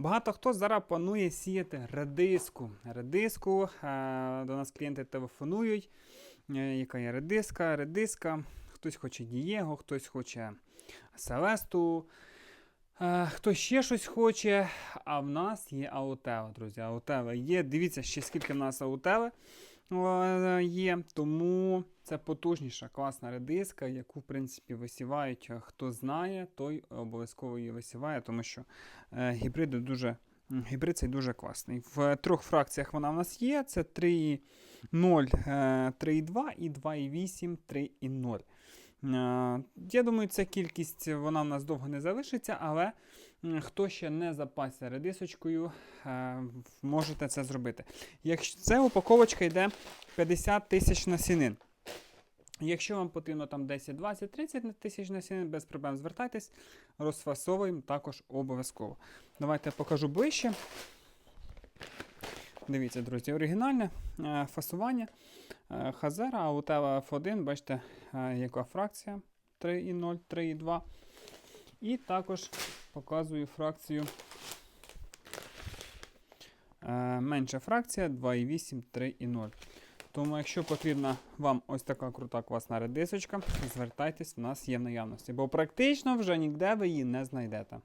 Багато хто зараз планує сіяти редиску. Редиску. е, До нас клієнти телефонують. е, Яка є редиска? Редиска. Хтось хоче Дієго, хтось хоче Селесту. е, Хтось ще щось хоче, а в нас є Аутева, друзі. Аутева є. Дивіться, ще скільки в нас Аутеви е, є. Тому це потужніша, класна редиска, яку, в принципі, висівають. е, Хто знає, той обов'язково її висіває, тому що е, гібриди дуже. Гібрид цей дуже класний. В трьох фракціях вона в нас є: це 3.0, е, 3.2 і 2.8, 3.0. Е, Я думаю, ця кількість вона в нас довго не залишиться, але хто ще не запасся редисочкою, е, можете це зробити. Якщо це упаковочка йде 50 тисяч насінин. Якщо вам потрібно там 10, 20, 30 тисяч насінин, без проблем звертайтесь, розфасовуємо також обов'язково. Давайте я покажу ближче. Дивіться, друзі, оригінальне е, фасування. Е, Хазера, Аутева F1, бачите, е, яка фракція 3,0, 3,2. І також показую фракцію. Менша фракція 2,8, 3,0. Тому, якщо потрібна вам ось така крута класна редисочка, звертайтесь, в нас є в наявності, бо практично вже ніде ви її не знайдете.